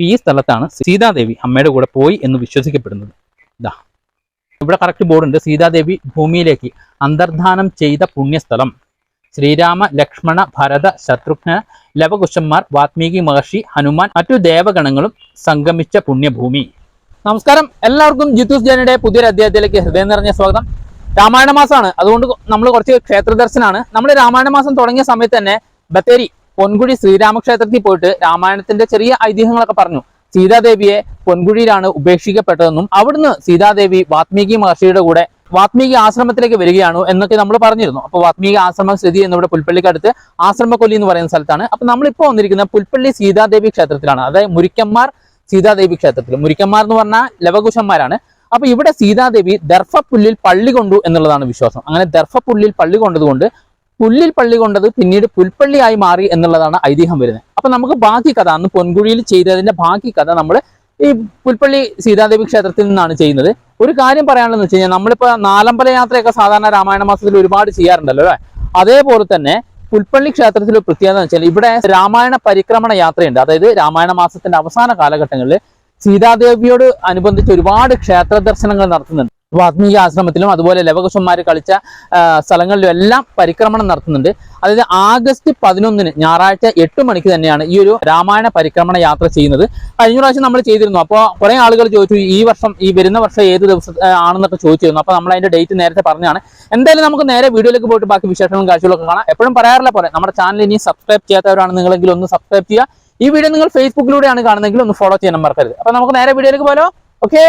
ഈ സ്ഥലത്താണ് സീതാദേവി അമ്മയുടെ കൂടെ പോയി എന്ന് വിശ്വസിക്കപ്പെടുന്നത്. ഇതാ ഇവിടെ കറക്റ്റ് ബോർഡുണ്ട് സീതാദേവി ഭൂമിയിലേക്ക് അന്തർധാനം ചെയ്ത പുണ്യസ്ഥലം. ശ്രീരാമ ലക്ഷ്മണ ഭരത ശത്രുഘ്ന ലവകുശന്മാർ വാത്മീകി മഹർഷി ഹനുമാൻ മറ്റു ദേവഗണങ്ങളും സംഗമിച്ച പുണ്യഭൂമി. നമസ്കാരം. എല്ലാവർക്കും ജിത്തൂസ് ജനയുടെ പുതിയൊരു അധ്യായത്തിലേക്ക് ഹൃദയം നിറഞ്ഞ സ്വാഗതം. രാമായണ മാസമാണ് അതുകൊണ്ട് നമ്മൾ കുറച്ച് ക്ഷേത്ര ദർശനമാണ് നമ്മൾ രാമായണ മാസം തുടങ്ങിയ സമയത്ത് തന്നെ ബത്തേരി പൊൻകുഴി ശ്രീരാമക്ഷേത്രത്തിൽ പോയിട്ട് രാമായണത്തിന്റെ ചെറിയ ഐതിഹ്യങ്ങളൊക്കെ പറഞ്ഞു. സീതാദേവിയെ പൊൻകുഴിയിലാണ് ഉപേക്ഷിക്കപ്പെട്ടതെന്നും അവിടുന്ന് സീതാദേവി വാത്മീകി മഹർഷിയുടെ കൂടെ വാത്മീകി ആശ്രമത്തിലേക്ക് വരികയാണ് എന്നൊക്കെ നമ്മൾ പറഞ്ഞിരുന്നു. അപ്പോൾ വാത്മീകി ആശ്രമം സ്ഥിതി എന്നിവിടെ പുൽപ്പള്ളിക്കടുത്ത് ആശ്രമക്കൊല്ലി എന്ന് പറയുന്ന സ്ഥലത്താണ്. അപ്പൊ നമ്മളിപ്പോൾ വന്നിരിക്കുന്ന പുൽപ്പള്ളി സീതാദേവി ക്ഷേത്രത്തിലാണ്. അതായത് മുരിക്കന്മാർ സീതാദേവി ക്ഷേത്രത്തിൽ മുരിക്കന്മാർ എന്ന് പറഞ്ഞാൽ ലവകുശന്മാരാണ്. അപ്പൊ ഇവിടെ സീതാദേവി ദർഭപ്പുല്ലിൽ പള്ളി കൊണ്ടു എന്നുള്ളതാണ് വിശ്വാസം. അങ്ങനെ ദർഭപ്പുല്ലിൽ പള്ളി കൊണ്ടതുകൊണ്ട് പുല്ലിൽ പള്ളി കൊണ്ടത് പിന്നീട് പുൽപ്പള്ളിയായി മാറി എന്നുള്ളതാണ് ഐതിഹ്യം വരുന്നത്. അപ്പൊ നമുക്ക് ബാക്കി കഥ അന്ന് പൊൻകുഴിയിൽ ചെയ്തതിന്റെ ബാക്കി കഥ നമ്മൾ ഈ പുൽപ്പള്ളി സീതാദേവി ക്ഷേത്രത്തിൽ നിന്നാണ് ചെയ്യുന്നത്. ഒരു കാര്യം പറയാനുള്ളത് വെച്ച് കഴിഞ്ഞാൽ നമ്മളിപ്പോ നാലമ്പല യാത്രയൊക്കെ സാധാരണ രാമായണ മാസത്തിൽ ഒരുപാട് ചെയ്യാറുണ്ടല്ലോ അല്ലേ? അതേപോലെ തന്നെ പുൽപ്പള്ളി ക്ഷേത്രത്തിൽ പ്രത്യേകത എന്ന് വെച്ചാൽ ഇവിടെ രാമായണ പരിക്രമണ യാത്രയുണ്ട്. അതായത് രാമായണ മാസത്തിന്റെ അവസാന കാലഘട്ടങ്ങളിൽ സീതാദേവിയോട് അനുബന്ധിച്ച് ഒരുപാട് ക്ഷേത്ര ദർശനങ്ങൾ നടത്തുന്നുണ്ട്. വാത്മീകി ആശ്രമത്തിലും അതുപോലെ ലവകുശന്മാർ കളിച്ച സ്ഥലങ്ങളിലും എല്ലാം പരിക്രമണം നടത്തുന്നുണ്ട്. അതായത് ആഗസ്റ്റ് പതിനൊന്നിന് ഞായറാഴ്ച എട്ട് മണിക്ക് തന്നെയാണ് ഈ ഒരു രാമായണ പരിക്രമണ യാത്ര ചെയ്യുന്നത്. കഴിഞ്ഞ പ്രാവശ്യം നമ്മൾ ചെയ്തിരുന്നു. അപ്പോൾ കുറെ ആളുകൾ ചോദിച്ചു ഈ വർഷം ഈ വരുന്ന വർഷം ഏത് ദിവസം ആണെന്നൊക്കെ ചോദിച്ചിരുന്നു അപ്പോൾ നമ്മൾ അതിന്റെ ഡേറ്റ് നേരത്തെ പറഞ്ഞാണ് എന്തായാലും നമുക്ക് നേരെ വീഡിയോയിലേക്ക് പോയിട്ട് ബാക്കി വിശേഷങ്ങളും കാഴ്ചകളൊക്കെ കാണാം. എപ്പോഴും പറയാറില്ല പോലെ നമ്മുടെ ചാനൽ ഇനി സബ്സ്ക്രൈബ് ചെയ്യാത്തവരാണ് നിങ്ങളെങ്കിൽ ഒന്ന് സബ്സ്ക്രൈബ് ചെയ്യുക. ഈ വീഡിയോ നിങ്ങൾ ഫേസ്ബുക്കിലൂടെയാണ് കാണുന്നതെങ്കിൽ ഒന്ന് ഫോളോ ചെയ്യാൻ മറക്കരുത്. അപ്പോൾ നമുക്ക് നേരെ വീഡിയോയിലേക്ക് പോലോ ഓക്കേ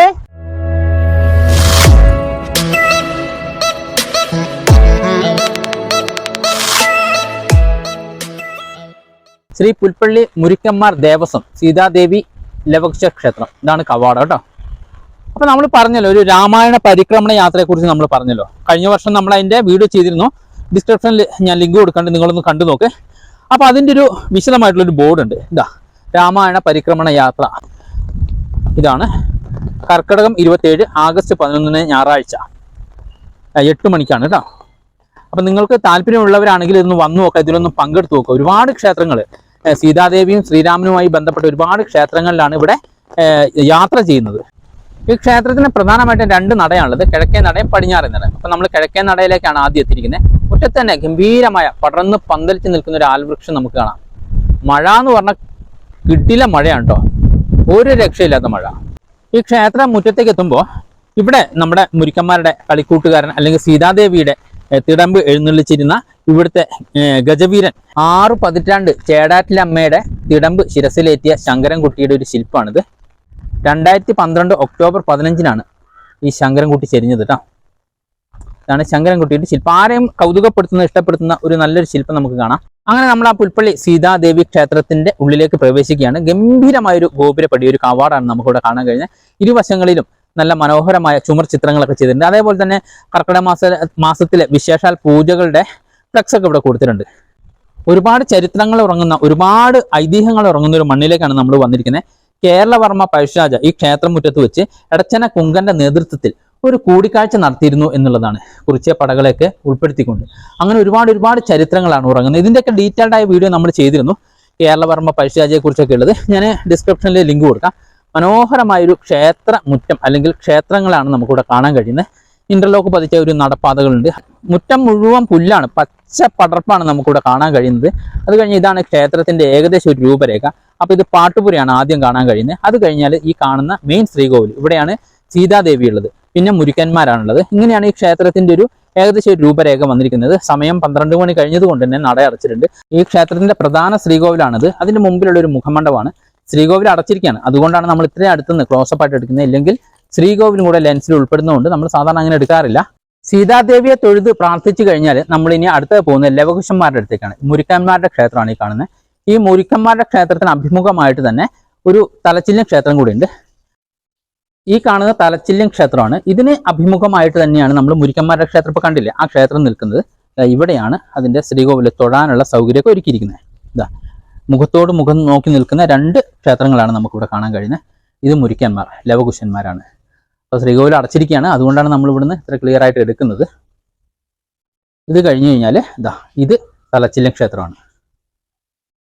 ശ്രീ പുൽപ്പള്ളി മുരിക്കന്മാർ ദേവസ്വം സീതാദേവി ലവകുശ ക്ഷേത്രം. ഇതാണ് കവാടം കേട്ടോ. അപ്പൊ നമ്മൾ പറഞ്ഞല്ലോ ഒരു രാമായണ പരിക്രമണ യാത്രയെ കുറിച്ച് നമ്മൾ പറഞ്ഞല്ലോ. കഴിഞ്ഞ വർഷം നമ്മൾ അതിന്റെ വീഡിയോ ചെയ്തിരുന്നു. ഡിസ്ക്രിപ്ഷനിൽ ഞാൻ ലിങ്ക് കൊടുക്കണ്ട് നിങ്ങളൊന്ന് കണ്ടു നോക്ക്. അപ്പൊ അതിന്റെ ഒരു വിശദമായിട്ടുള്ള ഒരു ബോർഡ് ഉണ്ട് ഇതാ രാമായണ പരിക്രമണ യാത്ര. ഇതാണ് കർക്കിടകം ഇരുപത്തേഴ് ആഗസ്റ്റ് പതിനൊന്നിന് ഞായറാഴ്ച. എട്ട് മണിക്കാണ് കേട്ടോ. അപ്പൊ നിങ്ങൾക്ക് താല്പര്യമുള്ളവരാണെങ്കിൽ ഇതൊന്ന് വന്നു നോക്കുക ഇതിലൊന്ന് പങ്കെടുത്ത് നോക്കുക ഒരുപാട് ക്ഷേത്രങ്ങൾ സീതാദേവിയും ശ്രീരാമനുമായി ബന്ധപ്പെട്ട ഒരുപാട് ക്ഷേത്രങ്ങളിലാണ് ഇവിടെ യാത്ര ചെയ്യുന്നത്. ഈ ക്ഷേത്രത്തിന് പ്രധാനമായിട്ടും രണ്ട് നടയാണുള്ളത്. കിഴക്കേ നടയും പടിഞ്ഞാറേ നട അപ്പൊ നമ്മൾ കിഴക്കേ നടയിലേക്കാണ് ആദ്യം എത്തിയിരിക്കുന്നത് മുറ്റത്ത് തന്നെ ഗംഭീരമായ പടർന്ന് പന്തലിച്ച് നിൽക്കുന്ന ഒരു ആൽവൃക്ഷം നമുക്ക് കാണാം. മഴ എന്ന് പറഞ്ഞാൽ കിട്ടില്ല മഴയാണ് കേട്ടോ ഒരു രക്ഷയില്ലാത്ത മഴ. ഈ ക്ഷേത്രം മുറ്റത്തേക്ക് എത്തുമ്പോൾ ഇവിടെ നമ്മുടെ മുരിക്കന്മാരുടെ കളിക്കൂട്ടുകാരൻ അല്ലെങ്കിൽ സീതാദേവിയുടെ തിടമ്പ് എഴുന്നള്ളിച്ചിരുന്ന ഇവിടുത്തെ ഗജവീരൻ ആറ് പതിറ്റാണ്ട് ചേടാറ്റിലമ്മയുടെ തിടമ്പ് ശിരസിലേറ്റിയ ശങ്കരൻകുട്ടിയുടെ ഒരു ശില്പമാണിത് രണ്ടായിരത്തി പന്ത്രണ്ട് ഒക്ടോബർ പതിനഞ്ചിനാണ് ഈ ശങ്കരൻകുട്ടി ചെരിഞ്ഞത് കേട്ടോ ഇതാണ് ശങ്കരൻകുട്ടിയുടെ ശില്പം. ആരെയും കൗതുകപ്പെടുത്തുന്ന ഇഷ്ടപ്പെടുത്തുന്ന ഒരു നല്ലൊരു ശില്പം നമുക്ക് കാണാം. അങ്ങനെ നമ്മൾ ആ പുൽപ്പള്ളി സീതാദേവി ക്ഷേത്രത്തിന്റെ ഉള്ളിലേക്ക് പ്രവേശിക്കുകയാണ്. ഗംഭീരമായൊരു ഗോപുരപ്പടി ഒരു കവാടാണ് നമുക്കിവിടെ കാണാൻ കഴിഞ്ഞത്. ഇരുവശങ്ങളിലും നല്ല മനോഹരമായ ചുമർ ചിത്രങ്ങളൊക്കെ ചെയ്തിട്ടുണ്ട്. അതേപോലെ തന്നെ കർക്കിടക മാസ മാസത്തിലെ വിശേഷാൽ പൂജകളുടെ ഫ്ലക്സ് ഒക്കെ ഇവിടെ കൊടുത്തിട്ടുണ്ട്. ഒരുപാട് ചരിത്രങ്ങൾ ഉറങ്ങുന്ന ഒരുപാട് ഐതിഹ്യങ്ങൾ ഉറങ്ങുന്ന ഒരു മണ്ണിലേക്കാണ് നമ്മൾ വന്നിരിക്കുന്നത്. കേരളവർമ്മ പഴശ്ശാജ ഈ ക്ഷേത്രം ക്ഷേത്രമുറ്റത്ത് വെച്ച് എടച്ചന കുങ്കന്റെ നേതൃത്വത്തിൽ ഒരു കൂടിക്കാഴ്ച നടത്തിയിരുന്നു എന്നുള്ളതാണ് കുറിച്ച പടകളെയൊക്കെ ഉൾപ്പെടുത്തിക്കൊണ്ട്. അങ്ങനെ ഒരുപാട് ഒരുപാട് ചരിത്രങ്ങളാണ് ഉറങ്ങുന്നത്. ഇതിന്റെയൊക്കെ ഡീറ്റെയിൽഡ് ആയ വീഡിയോ നമ്മൾ ചെയ്തിരുന്നു. കേരളവർമ്മ പഴശ്ശാജയെ കുറിച്ചൊക്കെ ഉള്ളത്. ഞാൻ ഡിസ്ക്രിപ്ഷനിൽ ലിങ്ക് കൊടുക്കാം. മനോഹരമായൊരു ക്ഷേത്ര മുറ്റം അല്ലെങ്കിൽ ക്ഷേത്രങ്ങളാണ് നമുക്കിവിടെ കാണാൻ കഴിയുന്നത്. ഇന്റർലോക്ക് പതിച്ച ഒരു നടപ്പാതകളുണ്ട്. മുറ്റം മുഴുവൻ പുല്ലാണ് പച്ച പടർപ്പാണ് നമുക്കിവിടെ കാണാൻ കഴിയുന്നത്. അത് കഴിഞ്ഞ് ഇതാണ് ക്ഷേത്രത്തിന്റെ ഏകദേശം ഒരു രൂപരേഖ. അപ്പോൾ ഇത് പാട്ടുപുരയാണ് ആദ്യം കാണാൻ കഴിയുന്നത്. അത് കഴിഞ്ഞാൽ ഈ കാണുന്ന മെയിൻ ശ്രീകോവിൽ ഇവിടെയാണ് സീതാദേവി ഉള്ളത്. പിന്നെ മുരുക്കന്മാരാണുള്ളത്. ഇങ്ങനെയാണ് ഈ ക്ഷേത്രത്തിന്റെ ഒരു ഏകദേശം ഒരു രൂപരേഖ വന്നിരിക്കുന്നത്. സമയം പന്ത്രണ്ട് മണി കഴിഞ്ഞതുകൊണ്ട് തന്നെ നട അടച്ചിട്ടുണ്ട്. ഈ ക്ഷേത്രത്തിന്റെ പ്രധാന ശ്രീകോവിലാണിത്. അതിന്റെ മുമ്പിലുള്ള ഒരു മുഖമണ്ഡപമാണ്. ശ്രീകോവിൽ അടച്ചിരിക്കുകയാണ്. അതുകൊണ്ടാണ് നമ്മൾ ഇത്രയും അടുത്തുനിന്ന് ക്ലോസപ്പ് ആയിട്ട് എടുക്കുന്നത്. ഇല്ലെങ്കിൽ ശ്രീകോവിലും കൂടെ ലെൻസിൽ ഉൾപ്പെടുന്നതുകൊണ്ട് നമ്മൾ സാധാരണ അങ്ങനെ എടുക്കാറില്ല. സീതാദേവിയെ തൊഴുത് പ്രാർത്ഥിച്ചു കഴിഞ്ഞാൽ നമ്മൾ ഇനി അടുത്ത് പോകുന്നത് ലവകുശന്മാരുടെ അടുത്തേക്കാണ്. മുരുക്കന്മാരുടെ ക്ഷേത്രമാണ് ഈ കാണുന്നത്. ഈ മുരുക്കന്മാരുടെ ക്ഷേത്രത്തിന് അഭിമുഖമായിട്ട് തന്നെ ഒരു തലച്ചില്യം ക്ഷേത്രം കൂടിയുണ്ട്. ഈ കാണുന്ന തലച്ചില്യം ക്ഷേത്രമാണ്. ഇതിന് അഭിമുഖമായിട്ട് തന്നെയാണ് നമ്മൾ മുരിക്കന്മാരുടെ ക്ഷേത്രം ഇപ്പോൾ കണ്ടില്ലേ? ആ ക്ഷേത്രം നിൽക്കുന്നത്. ഇവിടെയാണ് അതിന്റെ ശ്രീകോവിൽ തൊഴാനുള്ള സൗകര്യമൊക്കെ ഒരുക്കിയിരിക്കുന്നത്. ഇതാ മുഖത്തോട് മുഖം നോക്കി നിൽക്കുന്ന രണ്ട് ക്ഷേത്രങ്ങളാണ് നമുക്കിവിടെ കാണാൻ കഴിയുന്നത്. ഇത് മുരിക്കന്മാർ ലവകുശന്മാരാണ്. അപ്പോൾ ശ്രീകോവിൽ അടച്ചിരിക്കുകയാണ്. അതുകൊണ്ടാണ് നമ്മൾ ഇവിടുന്ന് ഇത്ര ക്ലിയർ ആയിട്ട് എടുക്കുന്നത്. ഇത് കഴിഞ്ഞു കഴിഞ്ഞാൽ ഇതാ ഇത് തലച്ചില്ലം ക്ഷേത്രമാണ്.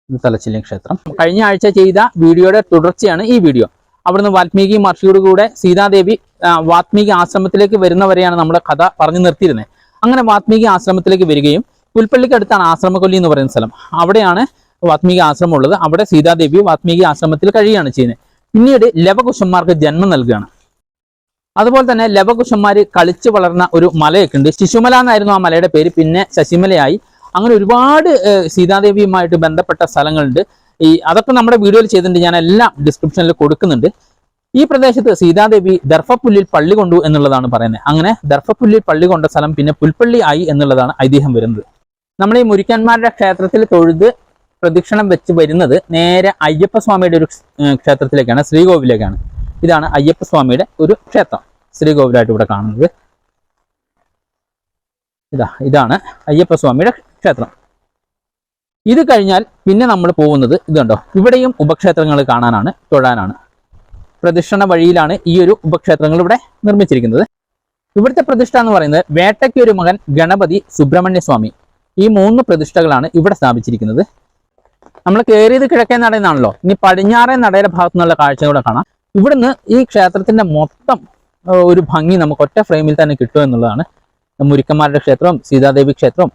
ഇത് തലച്ചില്ലം ക്ഷേത്രം. കഴിഞ്ഞ ആഴ്ച ചെയ്ത വീഡിയോയുടെ തുടർച്ചയാണ് ഈ വീഡിയോ. അവിടുന്ന് വാൽമീകി മഹർഷിയോട് കൂടെ സീതാദേവി വാത്മീകി ആശ്രമത്തിലേക്ക് വരുന്നവരെയാണ് നമ്മുടെ കഥ പറഞ്ഞു നിർത്തിയിരുന്നത്. അങ്ങനെ വാത്മീകി ആശ്രമത്തിലേക്ക് വരികയും പുൽപ്പള്ളിക്ക് അടുത്താണ് ആശ്രമക്കൊല്ലി എന്ന് പറയുന്ന സ്ഥലം. അവിടെയാണ് വാത്മീകി ആശ്രമം ഉള്ളത് അവിടെ സീതാദേവി വാത്മീകി ആശ്രമത്തിൽ കഴിയുകയാണ് ചെയ്യുന്നത്. പിന്നീട് ലവകുശന്മാർക്ക് ജന്മം നൽകുകയാണ്. അതുപോലെ തന്നെ ലവകുശന്മാർ കളിച്ചു വളർന്ന ഒരു മലയൊക്കെ ഉണ്ട്. ശിശുമല എന്നായിരുന്നു ആ മലയുടെ പേര്. പിന്നെ ശശിമലയായി. അങ്ങനെ ഒരുപാട് സീതാദേവിയുമായിട്ട് ബന്ധപ്പെട്ട സ്ഥലങ്ങളുണ്ട്. ഈ അതൊക്കെ നമ്മുടെ വീഡിയോയിൽ ചെയ്തിട്ടുണ്ട്. ഞാൻ എല്ലാം ഡിസ്ക്രിപ്ഷനിൽ കൊടുക്കുന്നുണ്ട്. ഈ പ്രദേശത്ത് സീതാദേവി ദർഭപ്പുല്ലിൽ പള്ളി കൊണ്ടു എന്നുള്ളതാണ് പറയുന്നത്. അങ്ങനെ ദർഭപ്പുല്ലിൽ പള്ളി കൊണ്ട സ്ഥലം പിന്നെ പുൽപ്പള്ളി ആയി എന്നുള്ളതാണ് ഐതിഹ്യം വരുന്നത്. നമ്മൾ ഈ മുരിക്കന്മാരുടെ ക്ഷേത്രത്തിൽ തൊഴുത് പ്രദക്ഷിണം വെച്ച് വരുന്നത് നേരെ അയ്യപ്പ സ്വാമിയുടെ ഒരു ക്ഷേത്രത്തിലേക്കാണ് ശ്രീകോവിലേക്കാണ്. ഇതാണ് അയ്യപ്പ സ്വാമിയുടെ ഒരു ക്ഷേത്രം. ശ്രീകോവിലായിട്ട് ഇവിടെ കാണുന്നത്. ഇതാ ഇതാണ് അയ്യപ്പ സ്വാമിയുടെ ക്ഷേത്രം. ഇത് കഴിഞ്ഞാൽ പിന്നെ നമ്മൾ പോകുന്നത് ഇതുണ്ടോ ഇവിടെയും ഉപക്ഷേത്രങ്ങൾ കാണാനാണ് തൊഴാനാണ്. പ്രദക്ഷിണ വഴിയിലാണ് ഈ ഒരു ഉപക്ഷേത്രങ്ങൾ ഇവിടെ നിർമ്മിച്ചിരിക്കുന്നത്. ഇവിടുത്തെ പ്രതിഷ്ഠ എന്ന് പറയുന്നത് വേട്ടയ്ക്കൊരു മകൻ ഗണപതി സുബ്രഹ്മണ്യ സ്വാമി ഈ മൂന്ന് പ്രതിഷ്ഠകളാണ് ഇവിടെ സ്ഥാപിച്ചിരിക്കുന്നത്. നമ്മൾ കയറിയത് കിഴക്കേ നടയെന്നാണല്ലോ ഇനി പടിഞ്ഞാറേ നടയുടെ ഭാഗത്തു നിന്നുള്ള കാഴ്ച കൂടെ കാണാം. ഇവിടുന്ന് ഈ ക്ഷേത്രത്തിന്റെ മൊത്തം ഒരു ഭംഗി നമുക്ക് ഒറ്റ ഫ്രെയിമിൽ തന്നെ കിട്ടും എന്നുള്ളതാണ്. മുരിക്കന്മാരുടെ ക്ഷേത്രവും സീതാദേവി ക്ഷേത്രവും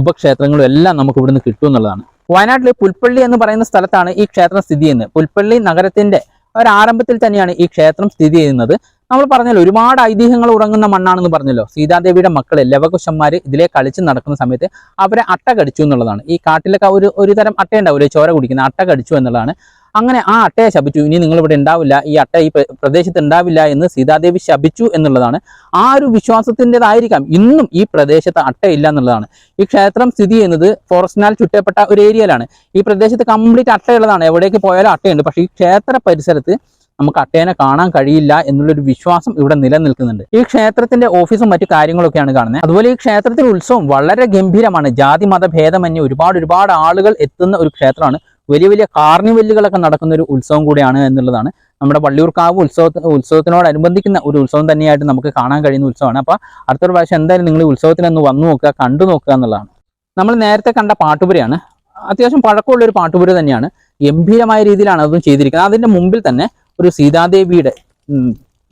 ഉപക്ഷേത്രങ്ങളും എല്ലാം നമുക്ക് ഇവിടുന്ന് കിട്ടും എന്നുള്ളതാണ്. വയനാട്ടിലെ പുൽപ്പള്ളി എന്ന് പറയുന്ന സ്ഥലത്താണ് ഈ ക്ഷേത്രം സ്ഥിതി ചെയ്യുന്നത്. പുൽപ്പള്ളി നഗരത്തിന്റെ ഒരാരംഭത്തിൽ തന്നെയാണ് ഈ ക്ഷേത്രം സ്ഥിതി ചെയ്യുന്നത്. നമ്മൾ പറഞ്ഞല്ലോ ഒരുപാട് ഐതിഹ്യങ്ങൾ ഉറങ്ങുന്ന മണ്ണാണെന്ന് പറഞ്ഞല്ലോ. സീതാദേവിയുടെ മക്കളെ ലവകുശന്മാർ ഇതിലെ കളിച്ച് നടക്കുന്ന സമയത്ത് അവരെ അട്ട കടിച്ചു എന്നുള്ളതാണ്. ഈ കാട്ടിലൊക്കെ ഒരു ഒരു തരം അട്ടയുണ്ടാവില്ലേ ചോര കുടിക്കുന്ന അട്ട കടിച്ചു എന്നുള്ളതാണ്. അങ്ങനെ ആ അട്ടയെ ശപിച്ചു. ഇനി നിങ്ങൾ ഇവിടെ ഉണ്ടാവില്ല ഈ അട്ട ഈ പ്രദേശത്ത് ഉണ്ടാവില്ല എന്ന് സീതാദേവി ശപിച്ചു എന്നുള്ളതാണ്. ആ ഒരു വിശ്വാസത്തിന്റെതായിരിക്കാം. ഇന്നും ഈ പ്രദേശത്ത് അട്ടയില്ല എന്നുള്ളതാണ്. ഈ ക്ഷേത്രം സ്ഥിതി ചെയ്യുന്നത് ഫോറസ്റ്റിനാൽ ചുറ്റപ്പെട്ട ഒരു ഏരിയയിലാണ്. ഈ പ്രദേശത്ത് കംപ്ലീറ്റ് അട്ടയുള്ളതാണ്. എവിടേക്ക് പോയാലും അട്ടയുണ്ട്. പക്ഷേ ഈ ക്ഷേത്ര പരിസരത്ത് നമുക്ക് അട്ടേനെ കാണാൻ കഴിയില്ല എന്നുള്ളൊരു വിശ്വാസം ഇവിടെ നിലനിൽക്കുന്നുണ്ട്. ഈ ക്ഷേത്രത്തിന്റെ ഓഫീസും മറ്റു കാര്യങ്ങളൊക്കെയാണ് കാണുന്നത്. അതുപോലെ ഈ ക്ഷേത്രത്തിൽ ഉത്സവം വളരെ ഗംഭീരമാണ്. ജാതി മത ഭേദമന്യേ ഒരുപാട് ഒരുപാട് ആളുകൾ എത്തുന്ന ഒരു ക്ഷേത്രമാണ്. വലിയ വലിയ കാർണിവല്ലുകളൊക്കെ നടക്കുന്ന ഒരു ഉത്സവം കൂടിയാണ് എന്നുള്ളതാണ്. നമ്മുടെ വള്ളിയൂർക്കാവ് ഉത്സവ ഉത്സവത്തിനോടനുബന്ധിക്കുന്ന ഒരു ഉത്സവം തന്നെയായിട്ട് നമുക്ക് കാണാൻ കഴിയുന്ന ഉത്സവമാണ്. അപ്പോൾ അടുത്തൊരു പ്രാവശ്യം എന്തായാലും നിങ്ങൾ ഉത്സവത്തിനൊന്ന് വന്നു നോക്കുക കണ്ടു നോക്കുക എന്നുള്ളതാണ്. നമ്മൾ നേരത്തെ കണ്ട പാട്ടുപുരയാണ്. അത്യാവശ്യം പഴക്കമുള്ള ഒരു പാട്ടുപുര തന്നെയാണ്. ഗംഭീരമായ രീതിയിലാണ് അതും ചെയ്തിരിക്കുന്നത്. അതിന്റെ മുമ്പിൽ തന്നെ ഒരു സീതാദേവിയുടെ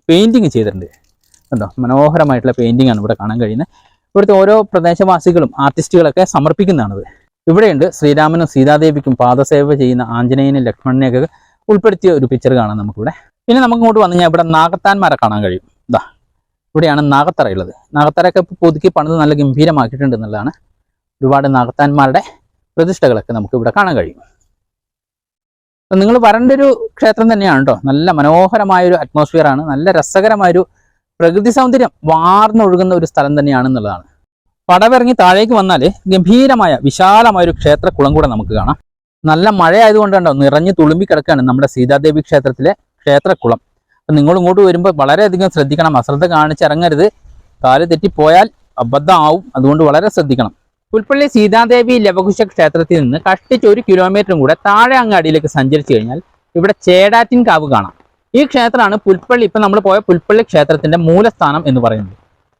പെയിന്റിങ് ചെയ്തിട്ടുണ്ട്. കണ്ടോ? മനോഹരമായിട്ടുള്ള പെയിന്റിംഗ് ആണ് ഇവിടെ കാണാൻ കഴിയുന്നത്. ഇവിടുത്തെ ഓരോ പ്രദേശവാസികളും ആർട്ടിസ്റ്റുകളൊക്കെ സമർപ്പിക്കുന്നതാണത്. ഇവിടെയുണ്ട് ശ്രീരാമനും സീതാദേവിക്കും പാദസേവ ചെയ്യുന്ന ആഞ്ജനേയനും ലക്ഷ്മണനെയൊക്കെ ഉൾപ്പെടുത്തിയ ഒരു പിക്ചർ കാണാം നമുക്കിവിടെ. പിന്നെ നമുക്ക് ഇങ്ങോട്ട് വന്നു കഴിഞ്ഞാൽ ഇവിടെ നാഗത്താന്മാരെ കാണാൻ കഴിയും. ഇതാ ഇവിടെയാണ് നാഗത്തറ ഉള്ളത്. നാഗത്തറയൊക്കെ പുതുക്കി പണിത് നല്ല ഗംഭീരമാക്കിയിട്ടുണ്ട് എന്നുള്ളതാണ്. ഒരുപാട് നാഗത്താന്മാരുടെ പ്രതിഷ്ഠകളൊക്കെ നമുക്ക് ഇവിടെ കാണാൻ കഴിയും. നിങ്ങൾ വരേണ്ട ഒരു ക്ഷേത്രം തന്നെയാണ് കേട്ടോ നല്ല മനോഹരമായ ഒരു അറ്റ്മോസ്ഫിയർ ആണ്. നല്ല രസകരമായൊരു പ്രകൃതി സൗന്ദര്യം വാർന്നൊഴുകുന്ന ഒരു സ്ഥലം തന്നെയാണ് എന്നുള്ളതാണ്. പടവിറങ്ങി താഴേക്ക് വന്നാൽ ഗംഭീരമായ വിശാലമായ ഒരു ക്ഷേത്ര കുളം കൂടെ നമുക്ക് കാണാം. നല്ല മഴയായതുകൊണ്ട് കണ്ടോ നിറഞ്ഞു തുളുമ്പി കിടക്കുകയാണ് നമ്മുടെ സീതാദേവി ക്ഷേത്രത്തിലെ ക്ഷേത്രക്കുളം അപ്പം നിങ്ങൾ ഇങ്ങോട്ട് വരുമ്പോൾ വളരെയധികം ശ്രദ്ധിക്കണം. അശ്രദ്ധ കാണിച്ചിറങ്ങരുത്. കാൽ തെറ്റിപ്പോയാൽ അബദ്ധമാവും. അതുകൊണ്ട് വളരെ ശ്രദ്ധിക്കണം. പുൽപ്പള്ളി സീതാദേവി ലവകുശ ക്ഷേത്രത്തിൽ നിന്ന് കഷ്ടിച്ച് ഒരു കിലോമീറ്ററും കൂടെ താഴെ അങ്ങാടിയിലേക്ക് സഞ്ചരിച്ചു കഴിഞ്ഞാൽ ഇവിടെ ചേടാറ്റിൻ കാവ് കാണാം. ഈ ക്ഷേത്രമാണ് പുൽപ്പള്ളി ഇപ്പം നമ്മൾ പോയ പുൽപ്പള്ളി ക്ഷേത്രത്തിന്റെ മൂലസ്ഥാനം എന്ന് പറയുന്നത്.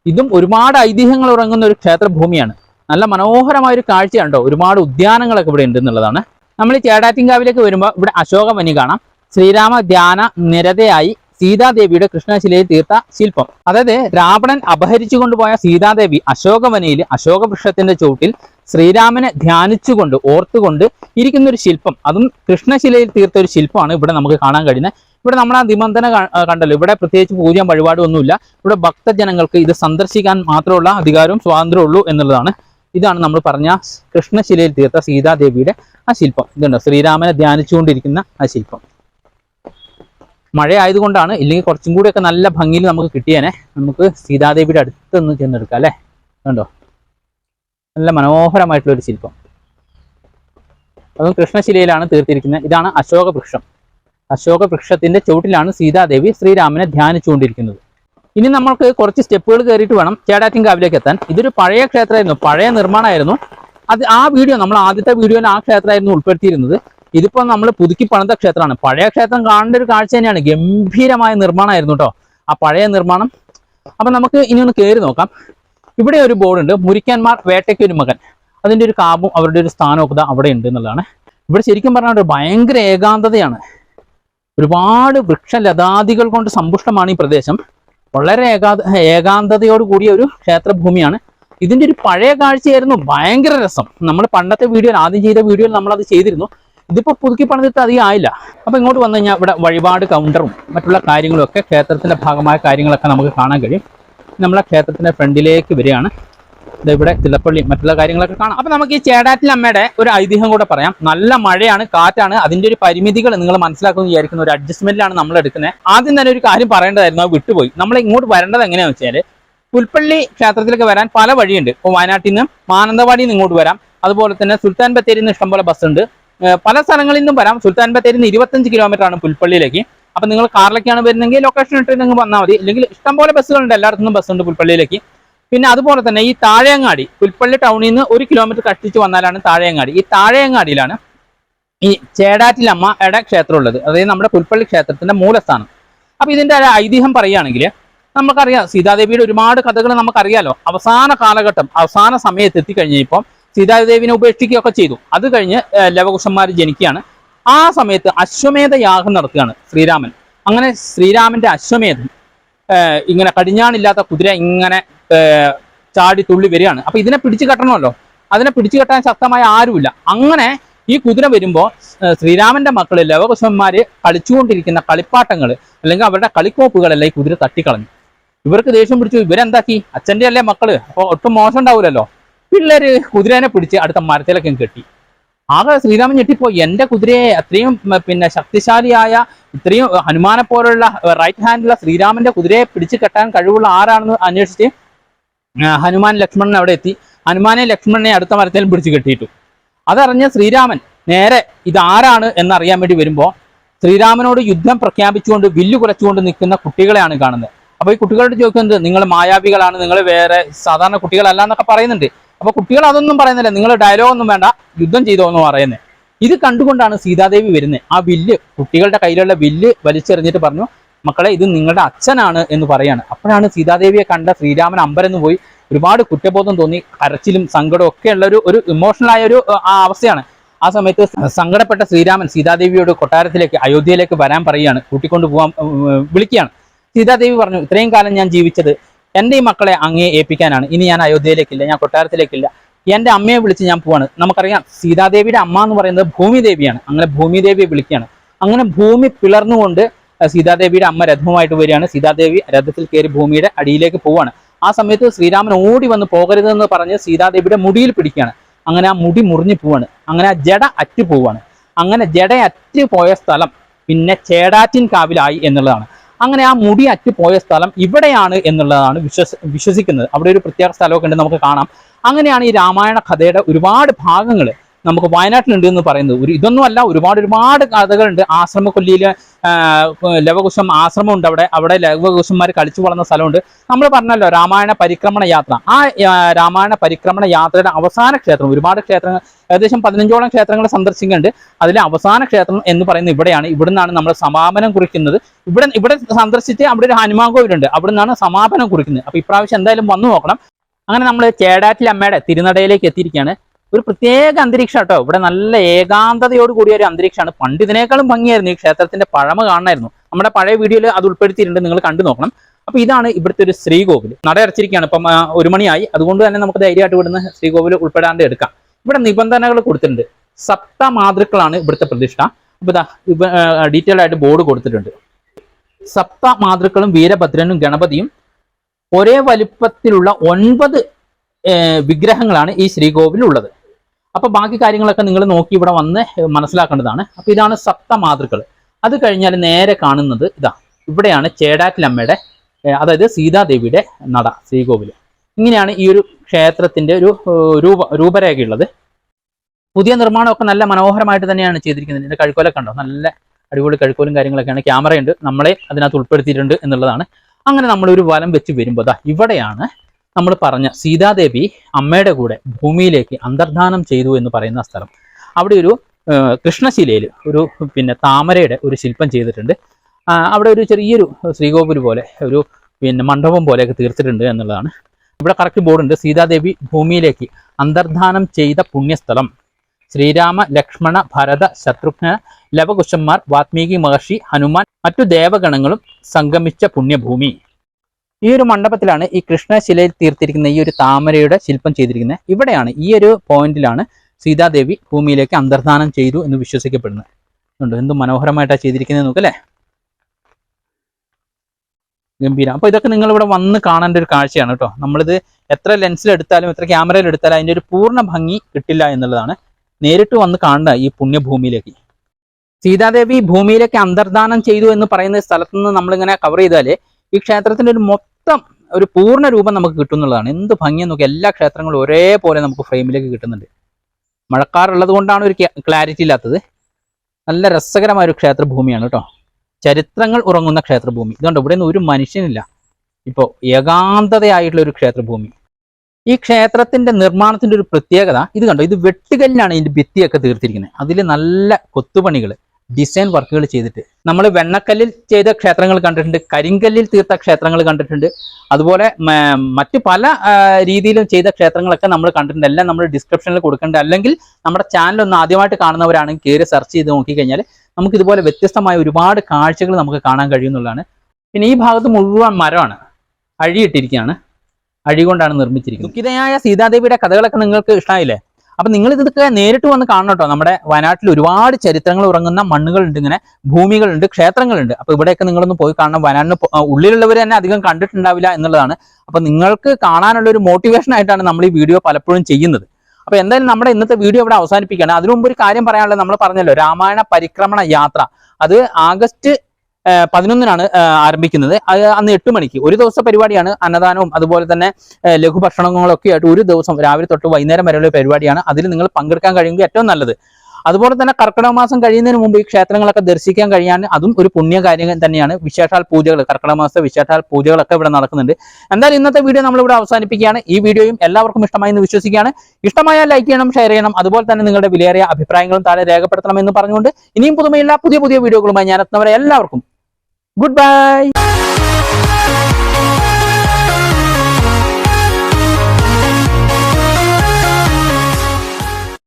ഇതും ഒരുപാട് ഐതിഹ്യങ്ങൾ ഉറങ്ങുന്ന ഒരു ക്ഷേത്രഭൂമിയാണ്. നല്ല മനോഹരമായ ഒരു കാഴ്ചയുണ്ടോ ഒരുപാട് ഉദ്യാനങ്ങളൊക്കെ ഇവിടെ ഉണ്ട് എന്നുള്ളതാണ് നമ്മൾ ചേടാറ്റിൻകാവിലേക്ക് വരുമ്പോൾ ഇവിടെ അശോകവനി കാണാം. ശ്രീരാമ ധ്യാന നിരതയായി സീതാദേവിയുടെ കൃഷ്ണശിലയിൽ തീർത്ത ശില്പം. അതായത് രാവണൻ അപഹരിച്ചു കൊണ്ടുപോയ സീതാദേവി അശോകവനയിൽ അശോകവൃക്ഷത്തിന്റെ ചുവട്ടിൽ ശ്രീരാമനെ ധ്യാനിച്ചുകൊണ്ട് ഓർത്തുകൊണ്ട് ഇരിക്കുന്ന ഒരു ശില്പം. അതും കൃഷ്ണശിലയിൽ തീർത്ത ഒരു ശില്പമാണ് ഇവിടെ നമുക്ക് കാണാൻ കഴിയുന്നത്. ഇവിടെ നമ്മൾ ആ നിബന്ധന കണ്ടല്ലോ. ഇവിടെ പ്രത്യേകിച്ച് പൂജയും വഴിപാടും ഒന്നുമില്ല. ഇവിടെ ഭക്തജനങ്ങൾക്ക് ഇത് സന്ദർശിക്കാൻ മാത്രമുള്ള അധികാരവും സ്വാതന്ത്ര്യവും ഉള്ളൂ എന്നുള്ളതാണ്. ഇതാണ് നമ്മൾ പറഞ്ഞ കൃഷ്ണശിലയിൽ തീർത്ത സീതാദേവിയുടെ ആ ശില്പം. ഇതുണ്ടോ? ശ്രീരാമനെ ധ്യാനിച്ചുകൊണ്ടിരിക്കുന്ന ആ ശില്പം. മഴ ആയതുകൊണ്ടാണ് ഇല്ലെങ്കിൽ കുറച്ചും കൂടിയൊക്കെ നല്ല ഭംഗിയിൽ നമുക്ക് കിട്ടിയേനെ. നമുക്ക് സീതാദേവിയുടെ അടുത്തൊന്ന് ചെന്നെടുക്കാം അല്ലേ? കണ്ടോ? നല്ല മനോഹരമായിട്ടുള്ള ഒരു ശില്പം. അതും കൃഷ്ണശിലയിലാണ് തീർത്തിരിക്കുന്നത്. ഇതാണ് അശോക വൃക്ഷം അശോക വൃക്ഷത്തിന്റെ ചുവട്ടിലാണ് സീതാദേവി ശ്രീരാമനെ ധ്യാനിച്ചുകൊണ്ടിരിക്കുന്നത്. ഇനി നമ്മൾക്ക് കുറച്ച് സ്റ്റെപ്പുകൾ കയറിയിട്ട് വേണം ചേടാറ്റിൻകാവിലേക്ക് എത്താൻ. ഇതൊരു പഴയ ക്ഷേത്രമായിരുന്നു പഴയ നിർമ്മാണമായിരുന്നു. അത് ആ വീഡിയോ നമ്മൾ ആദ്യത്തെ വീഡിയോയിൽ ആ ക്ഷേത്രമായിരുന്നു ഉൾപ്പെടുത്തിയിരുന്നത്. ഇതിപ്പോ നമ്മൾ പുതുക്കി പണിത ക്ഷേത്രമാണ്. പഴയ ക്ഷേത്രം കാണേണ്ട ഒരു കാഴ്ച തന്നെയാണ്. ഗംഭീരമായ നിർമ്മാണമായിരുന്നു കേട്ടോ. ആ പഴയ നിർമ്മാണം. അപ്പൊ നമുക്ക് ഇനി ഒന്ന് കയറി നോക്കാം. ഇവിടെ ഒരു ബോർഡ് ഉണ്ട് മുരിക്കന്മാർ വേട്ടയ്ക്ക് ഒരു മകൻ. അതിന്റെ ഒരു കാബും അവരുടെ ഒരു സ്ഥാനമൊക്കെ അവിടെ ഉണ്ട് എന്നുള്ളതാണ്. ഇവിടെ ശരിക്കും പറഞ്ഞാൽ ഒരു ഭയങ്കര ഏകാന്തതയാണ്. ഒരുപാട് വൃക്ഷലതാദികൾ കൊണ്ട് സമ്പുഷ്ടമാണ് ഈ പ്രദേശം. വളരെ ഏകാ ഏകാന്തതയോട് കൂടിയ ഒരു ക്ഷേത്രഭൂമിയാണ്. ഇതിന്റെ ഒരു പഴയ കാഴ്ചയായിരുന്നു. ഭയങ്കര രസം. നമ്മൾ പണ്ടത്തെ വീഡിയോയിൽ ആദ്യം ചെയ്ത വീഡിയോയിൽ നമ്മൾ അത് ചെയ്തിരുന്നു. ഇതിപ്പോ പുതുക്കി പണിതിട്ട് അധികം ആയില്ല. അപ്പോൾ ഇങ്ങോട്ട് വന്നു കഴിഞ്ഞാൽ ഇവിടെ വഴിപാട് കൗണ്ടറും മറ്റുള്ള കാര്യങ്ങളും ഒക്കെ ക്ഷേത്രത്തിന്റെ ഭാഗമായ കാര്യങ്ങളൊക്കെ നമുക്ക് കാണാൻ കഴിയും. നമ്മളെ ക്ഷേത്രത്തിന്റെ ഫ്രണ്ടിലേക്ക് വരികയാണ്. ഇവിടെ തില്ലപ്പള്ളി മറ്റുള്ള കാര്യങ്ങളൊക്കെ കാണാം. അപ്പം നമുക്ക് ഈ ചേടാറ്റിൽ അമ്മയുടെ ഒരു ഐതിഹ്യം കൂടെ പറയാം. നല്ല മഴയാണ് കാറ്റാണ്. അതിന്റെ ഒരു പരിമിതികൾ നിങ്ങൾ മനസ്സിലാക്കുമെന്ന് വിചാരിക്കുന്ന. ഒരു അഡ്ജസ്റ്റ്മെന്റിലാണ് നമ്മൾ എടുക്കുന്നത്. ആദ്യം തന്നെ ഒരു കാര്യം പറയേണ്ടതായിരുന്നു. അത് വിട്ടുപോയി. നമ്മൾ ഇങ്ങോട്ട് വരേണ്ടത് എങ്ങനെയാണെന്ന് വെച്ചാൽ പുൽപ്പള്ളി ക്ഷേത്രത്തിലേക്ക് വരാൻ പല വഴിയുണ്ട്. ഇപ്പോൾ വയനാട്ടിൽ നിന്ന് മാനന്തവാടിയിൽ നിന്ന് ഇങ്ങോട്ട് വരാം. അതുപോലെ തന്നെ സുൽത്താൻ ബത്തേരിയിൽ നിന്ന് ഇഷ്ടംപോലെ ബസ് ഉണ്ട്. പല സ്ഥലങ്ങളിൽ നിന്നും വരാം. സുൽത്താൻ ബത്തേരി നിന്ന് ഇരുപത്തഞ്ച് കിലോമീറ്റർ ആണ് പുൽപ്പള്ളിയിലേക്ക്. അപ്പൊ നിങ്ങൾ കാറിലേക്കാണ് വരുന്നെങ്കിൽ ലൊക്കേഷൻ ഇട്ട് നിങ്ങൾ വന്നാൽ മതി. അല്ലെങ്കിൽ ഇഷ്ടംപോലെ ബസ്സുകളുണ്ട് എല്ലായിടത്തും ബസ് ഉണ്ട് പുൽപ്പള്ളിയിലേക്ക്. പിന്നെ അതുപോലെ തന്നെ ഈ താഴെയങ്ങാടി പുൽപ്പള്ളി ടൗണിൽ നിന്ന് ഒരു കിലോമീറ്റർ കഷ്ടിച്ച് വന്നാലാണ് താഴെയങ്ങാടി ഈ താഴെയങ്ങാടിയിലാണ് ഈ ചേടാറ്റിലമ്മയുടെ ക്ഷേത്രം ഉള്ളത് അതായത് നമ്മുടെ പുൽപ്പള്ളി ക്ഷേത്രത്തിന്റെ മൂലസ്ഥാനം. അപ്പൊ ഇതിന്റെ ഒരു ഐതിഹ്യം പറയുകയാണെങ്കിൽ നമുക്കറിയാം സീതാദേവിയുടെ ഒരുപാട് കഥകൾ നമുക്കറിയാലോ. അവസാന കാലഘട്ടം അവസാന സമയത്ത് എത്തിക്കഴിഞ്ഞപ്പോൾ സീതാദേവിനെ ഉപേക്ഷിക്കുകയൊക്കെ ചെയ്തു. അത് കഴിഞ്ഞ് ലവകുശന്മാർ ജനിക്കുകയാണ്. ആ സമയത്ത് അശ്വമേധ യാഗം നടത്തുകയാണ് ശ്രീരാമൻ. അങ്ങനെ ശ്രീരാമന്റെ അശ്വമേധം ഇങ്ങനെ കടിഞ്ഞാണില്ലാത്ത കുതിര ഇങ്ങനെ ചാടി തുള്ളി വരികയാണ്. അപ്പൊ ഇതിനെ പിടിച്ചു കെട്ടണമല്ലോ. അതിനെ പിടിച്ചു കെട്ടാൻ ശക്തമായ ആരുമില്ല. അങ്ങനെ ഈ കുതിര വരുമ്പോൾ ശ്രീരാമന്റെ മക്കൾ ലവകുശന്മാര് കളിച്ചുകൊണ്ടിരിക്കുന്ന കളിപ്പാട്ടങ്ങൾ അല്ലെങ്കിൽ അവരുടെ കളിക്കോപ്പുകളെല്ലാം ഈ കുതിര തട്ടിക്കളഞ്ഞു. ഇവർക്ക് ദേഷ്യം പിടിച്ചു. ഇവരെന്താക്കി? അച്ഛന്റെ അല്ലേ മക്കൾ? അപ്പോൾ ഒട്ടും മോശം ഉണ്ടാവില്ലല്ലോ പിള്ളേര് കുതിരേനെ പിടിച്ച് അടുത്ത മരത്തിലൊക്കെ കെട്ടി. ആകെ ശ്രീരാമൻ ഞെട്ടിപ്പോയി. എന്റെ കുതിരയെ അത്രയും പിന്നെ ശക്തിശാലിയായ ഇത്രയും ഹനുമാനെ പോലുള്ള റൈറ്റ് ഹാൻഡിലുള്ള ശ്രീരാമന്റെ കുതിരയെ പിടിച്ചു കെട്ടാൻ കഴിവുള്ള ആരാണെന്ന് അന്വേഷിച്ച് ഹനുമാൻ ലക്ഷ്മണൻ അവിടെ എത്തി. ഹനുമാനെ ലക്ഷ്മണനെ അടുത്ത മരത്തിൽ പിടിച്ചു കെട്ടിയിട്ടു. അതറിഞ്ഞ ശ്രീരാമൻ നേരെ ഇതാരാണ് എന്നറിയാൻ വേണ്ടി വരുമ്പോൾ ശ്രീരാമനോട് യുദ്ധം പ്രഖ്യാപിച്ചുകൊണ്ട് വില്ലു കുറച്ചുകൊണ്ട് നിൽക്കുന്ന കുട്ടികളെയാണ് കാണുന്നത്. അപ്പൊ ഈ കുട്ടികളോട് ചോദിക്കുന്നത് നിങ്ങൾ മായാവികളാണ് നിങ്ങൾ വേറെ സാധാരണ കുട്ടികളല്ല എന്നൊക്കെ പറയുന്നുണ്ട്. അപ്പൊ കുട്ടികൾ അതൊന്നും പറയുന്നില്ല. നിങ്ങൾ ഡയലോഗ് ഒന്നും വേണ്ട. യുദ്ധം ചെയ്തോ എന്ന് പറയുന്നത് ഇത് കണ്ടുകൊണ്ടാണ് സീതാദേവി വരുന്നത് ആ വില്ല് കുട്ടികളുടെ കയ്യിലുള്ള വില്ല് വലിച്ചെറിഞ്ഞിട്ട് പറഞ്ഞു മക്കളെ ഇത് നിങ്ങളുടെ അച്ഛനാണ് എന്ന് പറയാണ്. അപ്പോഴാണ് സീതാദേവിയെ കണ്ട ശ്രീരാമൻ അമ്പരന്ന് പോയി. ഒരുപാട് കുറ്റബോധം തോന്നി. കരച്ചിലും സങ്കടവും ഒക്കെ ഉള്ള ഒരു ഒരു ഇമോഷണൽ ആയ ഒരു ആ, അവസ്ഥയാണ്. ആ സമയത്ത് സങ്കടപ്പെട്ട ശ്രീരാമൻ സീതാദേവിയോട് കൊട്ടാരത്തിലേക്ക് അയോധ്യയിലേക്ക് വരാൻ പറയുകയാണ്. കൂട്ടിക്കൊണ്ടു പോകാൻ വിളിക്കുകയാണ്. സീതാദേവി പറഞ്ഞു ഇത്രയും കാലം ഞാൻ ജീവിച്ചത് എന്റെ ഈ മക്കളെ അങ്ങേ ഏൽപ്പിക്കാനാണ്. ഇനി ഞാൻ അയോധ്യയിലേക്കില്ല ഞാൻ കൊട്ടാരത്തിലേക്കില്ല. എന്റെ അമ്മയെ വിളിച്ച് ഞാൻ പോവാണ്. നമുക്കറിയാം സീതാദേവിയുടെ അമ്മ എന്ന് പറയുന്നത് ഭൂമിദേവിയാണ്. അങ്ങനെ ഭൂമിദേവിയെ വിളിക്കുകയാണ്. അങ്ങനെ ഭൂമി പിളർന്നുകൊണ്ട് സീതാദേവിയുടെ അമ്മ രഥവുമായിട്ട് വരികയാണ്. സീതാദേവി രഥത്തിൽ കയറി ഭൂമിയുടെ അടിയിലേക്ക് പോവാണ്. ആ സമയത്ത് ശ്രീരാമൻ ഓടി വന്ന് പോകരുതെന്ന് പറഞ്ഞ് സീതാദേവിയുടെ മുടിയിൽ പിടിക്കുകയാണ്. അങ്ങനെ ആ മുടി മുറിഞ്ഞു പോവാണ്. അങ്ങനെ ആ ജട അറ്റു പോവാണ് അങ്ങനെ ജട അറ്റു പോയ സ്ഥലം പിന്നെ ചേടാറ്റിൻ കാവിലായി എന്നുള്ളതാണ്. അങ്ങനെ ആ മുടി അറ്റുപോയ സ്ഥലം ഇവിടെയാണ് എന്നുള്ളതാണ് വിശ്വസ വിശ്വസിക്കുന്നത്. അവിടെ ഒരു പ്രത്യേക സ്ഥലമൊക്കെ ഉണ്ട് നമുക്ക് കാണാം. അങ്ങനെയാണ് ഈ രാമായണ കഥയുടെ ഒരുപാട് ഭാഗങ്ങൾ നമുക്ക് വയനാട്ടിലുണ്ട് എന്ന് പറയുന്നത്. ഒരു ഇതൊന്നും അല്ല ഒരുപാട് ഒരുപാട് കഥകളുണ്ട്. ആശ്രമ ആ, ലവകുശം ആശ്രമം ഉണ്ട് അവിടെ. അവിടെ ലവകുശന്മാർ കളിച്ചു വളർന്ന സ്ഥലമുണ്ട്. നമ്മൾ പറഞ്ഞല്ലോ രാമായണ പരിക്രമണ യാത്ര. ആ രാമായണ പരിക്രമണ യാത്രയുടെ അവസാന ക്ഷേത്രം ഒരുപാട് ക്ഷേത്രങ്ങൾ ഏകദേശം പതിനഞ്ചോളം ക്ഷേത്രങ്ങൾ സന്ദർശിക്കുന്നുണ്ട്. അതിലെ അവസാന ക്ഷേത്രം എന്ന് പറയുന്നത് ഇവിടെയാണ്. ഇവിടുന്നാണ് നമ്മൾ സമാപനം കുറിക്കുന്നത്. ഇവിടെ ഇവിടെ സന്ദർശിച്ച് അവിടെ ഒരു ഹനുമാൻ കോവിലുണ്ട്. അവിടെ നിന്നാണ് സമാപനം കുറിക്കുന്നത്. അപ്പൊ ഇപ്രാവശ്യം എന്തായാലും വന്നു നോക്കണം. അങ്ങനെ നമ്മൾ ചേടാറ്റിലമ്മയുടെ തിരുനടയിലേക്ക് എത്തിയിരിക്കുകയാണ്. ഒരു പ്രത്യേക അന്തരീക്ഷം കേട്ടോ ഇവിടെ നല്ല ഏകാന്തതയോട് കൂടിയ ഒരു അന്തരീക്ഷമാണ്. പണ്ട് ഇതിനേക്കാളും ഭംഗിയായിരുന്നു ഈ ക്ഷേത്രത്തിന്റെ പഴമ കാണായിരുന്നു നമ്മുടെ പഴയ വീഡിയോയിൽ അത് ഉൾപ്പെടുത്തിയിട്ടുണ്ട് നിങ്ങൾ കണ്ടു നോക്കണം. അപ്പൊ ഇതാണ് ഇവിടുത്തെ ഒരു ശ്രീകോവിൽ നട അടച്ചിരിക്കുകയാണ്. ഇപ്പം ഒരു മണിയായി. അതുകൊണ്ട് തന്നെ നമുക്ക് ധൈര്യമായിട്ട് ഇവിടുന്ന് ശ്രീകോവിൽ ഉൾപ്പെടാണ്ട് എടുക്കാം. ഇവിടെ നിബന്ധനകൾ കൊടുത്തിട്ടുണ്ട്. സപ്ത മാതൃക്കളാണ് ഇവിടുത്തെ പ്രതിഷ്ഠ. അപ്പൊ ഇതാ ഡീറ്റെയിൽ ആയിട്ട് ബോർഡ് കൊടുത്തിട്ടുണ്ട്. സപ്ത മാതൃക്കളും വീരഭദ്രനും ഗണപതിയും ഒരേ വലുപ്പത്തിലുള്ള ഒൻപത് വിഗ്രഹങ്ങളാണ് ഈ ശ്രീകോവിൽ ഉള്ളത് അപ്പൊ ബാക്കി കാര്യങ്ങളൊക്കെ നിങ്ങൾ നോക്കി ഇവിടെ വന്ന് മനസ്സിലാക്കേണ്ടതാണ്. അപ്പൊ ഇതാണ് സപ്ത മാതൃകൾ അത് കഴിഞ്ഞാൽ നേരെ കാണുന്നത് ഇതാ. ഇവിടെയാണ് ചേടാറ്റിലമ്മയുടെ അതായത് സീതാദേവിയുടെ നട ശ്രീകോവിൽ ഇങ്ങനെയാണ് ഈ ഒരു ക്ഷേത്രത്തിന്റെ ഒരു രൂപ രൂപരേഖയുള്ളത് പുതിയ നിർമ്മാണമൊക്കെ നല്ല മനോഹരമായിട്ട് തന്നെയാണ് ചെയ്തിരിക്കുന്നത്. ഇതിന്റെ കഴുക്കോലൊക്കെ ഉണ്ടോ? നല്ല അടിപൊളി കഴുക്കോലും കാര്യങ്ങളൊക്കെയാണ്. ക്യാമറയുണ്ട്. നമ്മളെ അതിനകത്ത് ഉൾപ്പെടുത്തിയിട്ടുണ്ട് എന്നുള്ളതാണ്. അങ്ങനെ നമ്മളൊരു വലം വെച്ച് വരുമ്പോൾ ഇവിടെയാണ് നമ്മൾ പറഞ്ഞ സീതാദേവി അമ്മയുടെ കൂടെ ഭൂമിയിലേക്ക് അന്തർധാനം ചെയ്തു എന്ന് പറയുന്ന സ്ഥലം. അവിടെ ഒരു കൃഷ്ണശിലയിൽ ഒരു പിന്നെ താമരയുടെ ഒരു ശില്പം ചെയ്തിട്ടുണ്ട്. അവിടെ ഒരു ചെറിയൊരു ശ്രീകോവിൽ പോലെ ഒരു പിന്നെ മണ്ഡപം പോലെയൊക്കെ തീർത്തിട്ടുണ്ട് എന്നുള്ളതാണ്. ഇവിടെ കറക്റ്റ് ബോർഡുണ്ട്. സീതാദേവി ഭൂമിയിലേക്ക് അന്തർധാനം ചെയ്ത പുണ്യസ്ഥലം. ശ്രീരാമ ലക്ഷ്മണ ഭരത ശത്രുഘ്ന ലവകുശന്മാർ വാത്മീകി മഹർഷി ഹനുമാൻ മറ്റു ദേവഗണങ്ങളും സംഗമിച്ച പുണ്യഭൂമി. ഈ ഒരു മണ്ഡപത്തിലാണ് ഈ കൃഷ്ണശിലയിൽ തീർത്തിരിക്കുന്ന ഈ ഒരു താമരയുടെ ശില്പം ചെയ്തിരിക്കുന്നത്. ഇവിടെയാണ് ഈ ഒരു പോയിന്റിലാണ് സീതാദേവി ഭൂമിയിലേക്ക് അന്തർധാനം ചെയ്തു എന്ന് വിശ്വസിക്കപ്പെടുന്നത്. എന്ത് മനോഹരമായിട്ടാണ് ചെയ്തിരിക്കുന്നത് നോക്കല്ലേ? ഗംഭീരം. അപ്പൊ ഇതൊക്കെ നിങ്ങൾ ഇവിടെ വന്ന് കാണേണ്ട ഒരു കാഴ്ചയാണ് കേട്ടോ. നമ്മളിത് എത്ര ലെൻസിലെടുത്താലും എത്ര ക്യാമറയിൽ എടുത്താലും അതിന്റെ ഒരു പൂർണ ഭംഗി കിട്ടില്ല എന്നുള്ളതാണ്. നേരിട്ട് വന്ന് കാണുക ഈ പുണ്യഭൂമിയിലേക്ക്. സീതാദേവി ഭൂമിയിലേക്ക് അന്തർദാനം ചെയ്തു എന്ന് പറയുന്ന സ്ഥലത്ത് നിന്ന് നമ്മളിങ്ങനെ കവർ ചെയ്താൽ ഈ ക്ഷേത്രത്തിന്റെ ഒരു മൊത്തം ഒരു പൂർണ രൂപം നമുക്ക് കിട്ടുന്നുള്ളതാണ് എന്ത് ഭംഗിയെന്ന് നോക്കി എല്ലാ ക്ഷേത്രങ്ങളും ഒരേപോലെ നമുക്ക് ഫ്രെയിമിലേക്ക് കിട്ടുന്നുണ്ട്. മഴക്കാറുള്ളത് കൊണ്ടാണ് ഒരു ക്ലാരിറ്റി ഇല്ലാത്തത്. നല്ല രസകരമായ ഒരു ക്ഷേത്രഭൂമിയാണ് കേട്ടോ. ചരിത്രങ്ങൾ ഉറങ്ങുന്ന ക്ഷേത്രഭൂമി. ഇതുകൊണ്ട് ഇവിടെ ഒരു മനുഷ്യനില്ല. ഇപ്പോൾ ഏകാന്തതയായിട്ടുള്ള ഒരു ക്ഷേത്രഭൂമി. ഈ ക്ഷേത്രത്തിന്റെ നിർമ്മാണത്തിന്റെ ഒരു പ്രത്യേകത ഇത് കണ്ടോ? ഇത് വെട്ടുകല്ലിലാണ് ഇതിന്റെ ഭിത്തിയൊക്കെ തീർത്തിരിക്കുന്നത്. അതിൽ നല്ല കൊത്തുപണികൾ ഡിസൈൻ വർക്കുകൾ ചെയ്തിട്ട്. നമ്മൾ വെണ്ണക്കല്ലിൽ ചെയ്ത ക്ഷേത്രങ്ങൾ കണ്ടിട്ടുണ്ട് കരിങ്കല്ലിൽ തീർത്ത ക്ഷേത്രങ്ങൾ കണ്ടിട്ടുണ്ട്. അതുപോലെ മറ്റ് പല രീതിയിലും ചെയ്ത ക്ഷേത്രങ്ങളൊക്കെ നമ്മൾ കണ്ടിട്ടുണ്ട്. എല്ലാം നമ്മൾ ഡിസ്ക്രിപ്ഷനിൽ കൊടുക്കേണ്ട. അല്ലെങ്കിൽ നമ്മുടെ ചാനൽ ഒന്ന് ആദ്യമായിട്ട് കാണുന്നവരാണെങ്കിൽ കയറി സെർച്ച് ചെയ്ത് നോക്കിക്കഴിഞ്ഞാൽ നമുക്ക് ഇതുപോലെ വ്യത്യസ്തമായ ഒരുപാട് കാഴ്ചകൾ നമുക്ക് കാണാൻ കഴിയുന്നുള്ളതാണ് പിന്നെ ഈ ഭാഗത്ത് മുഴുവൻ മരമാണ്. അഴിയിട്ടിരിക്കുകയാണ്. അഴി കൊണ്ടാണ് നിർമ്മിച്ചിരിക്കുന്നത്. ദുഃഖിതയായ സീതാദേവിയുടെ കഥകളൊക്കെ നിങ്ങൾക്ക് ഇഷ്ടമായില്ലേ അപ്പൊ നിങ്ങൾ ഇതൊക്കെ നേരിട്ട് വന്ന് കാണണം കേട്ടോ. നമ്മുടെ വയനാട്ടിൽ ഒരുപാട് ചരിത്രങ്ങൾ ഉറങ്ങുന്ന മണ്ണുകളുണ്ട് ഇങ്ങനെ ഭൂമികളുണ്ട് ക്ഷേത്രങ്ങളുണ്ട്. അപ്പൊ ഇവിടെയൊക്കെ നിങ്ങളൊന്ന് പോയി കാണണം. വയനാടിന് ഉള്ളിലുള്ളവർ തന്നെ അധികം കണ്ടിട്ടുണ്ടാവില്ല എന്നുള്ളതാണ്. അപ്പൊ നിങ്ങൾക്ക് കാണാനുള്ള ഒരു മോട്ടിവേഷൻ ആയിട്ടാണ് നമ്മൾ ഈ വീഡിയോ പലപ്പോഴും ചെയ്യുന്നത്. അപ്പൊ എന്തായാലും നമ്മുടെ ഇന്നത്തെ വീഡിയോ ഇവിടെ അവസാനിപ്പിക്കുകയാണ്. അതിനു മുമ്പ് ഒരു കാര്യം പറയാനുള്ളത് നമ്മൾ പറഞ്ഞല്ലോ രാമായണ പരിക്രമണ യാത്ര. അത് ആഗസ്റ്റ് പതിനൊന്നിനാണ് ആരംഭിക്കുന്നത്. അന്ന് എട്ട് മണിക്ക്. ഒരു ദിവസത്തെ പരിപാടിയാണ് അന്നദാനവും അതുപോലെ തന്നെ ലഘുഭക്ഷണങ്ങളൊക്കെ ആയിട്ട് ഒരു ദിവസം രാവിലെ തൊട്ട് വൈകുന്നേരം വരെയുള്ള പരിപാടിയാണ്. അതിൽ നിങ്ങൾ പങ്കെടുക്കാൻ കഴിയുമെങ്കിൽ ഏറ്റവും നല്ലത്. അതുപോലെ തന്നെ കർക്കിടക മാസം കഴിയുന്നതിന് മുമ്പ് ഈ ക്ഷേത്രങ്ങളൊക്കെ ദർശിക്കാൻ കഴിയാൻ അതും ഒരു പുണ്യ കാര്യം തന്നെയാണ്. വിശേഷാൽ പൂജകൾ കർക്കിടക മാസത്തെ വിശേഷാൽ പൂജകളൊക്കെ ഇവിടെ നടക്കുന്നുണ്ട്. എന്തായാലും ഇന്നത്തെ വീഡിയോ നമ്മളിവിടെ അവസാനിപ്പിക്കുകയാണ്. ഈ വീഡിയോയും എല്ലാവർക്കും ഇഷ്ടമായി എന്ന് വിശ്വസിക്കുകയാണ്. ഇഷ്ടമായാൽ ലൈക്ക് ചെയ്യണം ഷെയർ ചെയ്യണം. അതുപോലെ തന്നെ നിങ്ങളുടെ വിലയേറിയ അഭിപ്രായങ്ങളും താഴെ രേഖപ്പെടുത്തണം എന്ന് പറഞ്ഞുകൊണ്ട് ഇനിയും പുതുമയില്ല പുതിയ പുതിയ വീഡിയോകളുമായി ഞാൻ എത്തുന്നവരെ എല്ലാവർക്കും Goodbye.